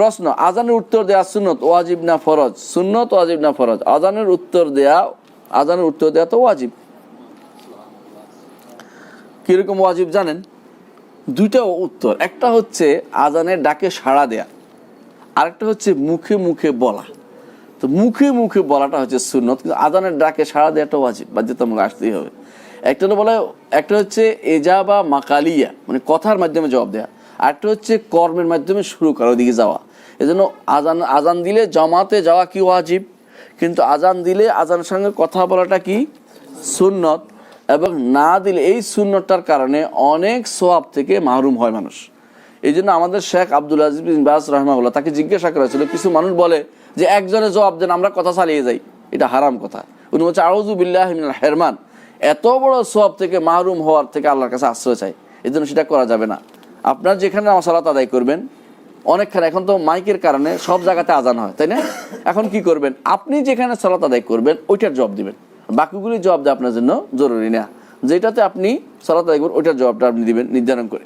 প্রশ্ন, আজানের উত্তর দেয়া সুন্নত, ওয়াজিব না ফরজ? সুন্নত, ওয়াজিব না ফরজ? আজানের উত্তর দেয়া, আজানের উত্তর দেয়া তো ওয়াজিব। কীরকম ওয়াজিব জানেন? দুইটা উত্তর। একটা হচ্ছে আজানের ডাকে সাড়া দেয়া, আরেকটা হচ্ছে মুখে মুখে বলা। তো মুখে মুখে বলাটা হচ্ছে সুন্নত, কিন্তু আজানের ডাকে সাড়া দেওয়াটা ওয়াজিব, বাধ্যতামূলক আসতেই হবে। একটা বলে, একটা হচ্ছে এজা বা মাকালিয়া মানে কথার মাধ্যমে জবাব দেওয়া আরেকটা হচ্ছে কর্মের মাধ্যমে শুরু করা, ওদিকে যাওয়া। এজন্য আজান আজান দিলে জমাতে যাওয়া কি ওয়াজিব? কিন্তু আজান দিলে আজানের সঙ্গে কথা বলাটা কি? সুন্নত। এবং না দিলে এই সুন্নতটার কারণে অনেক সোয়াব থেকে মাহরুম হয় মানুষ। এই জন্য আমাদের শেখ আব্দুল আজিজ বিন বাস রহমাউল্লাহ তাকে জিজ্ঞাসা করা হয়েছিল, কিছু মানুষ বলে যে একজনে জবাব দেন, আমরা কথা চালিয়ে যাই। এটা হারাম কথা। উনি বলছে আউজুবিল্লাহ হেরমান। এত বড় সোয়াব থেকে মাহরুম হওয়ার থেকে আল্লাহর কাছে আশ্রয় চাই। এই জন্য সেটা করা যাবে না। আপনার যেখানে মশালাত আদায় করবেন, অনেকখানে এখন তো মাইকের কারণে সব জায়গাতে আজান হয়, তাই না? এখন কি করবেন? আপনি যেখানে সালাত আদায় করবেন, ওইটার জবাব দিবেন। বাকিগুলি জবাব দেওয়া আপনার জন্য জরুরি না। যেটাতে আপনি সালাত আদায় করবেন, ওইটার জবাবটা আপনি দিবেন, নির্ধারণ করে।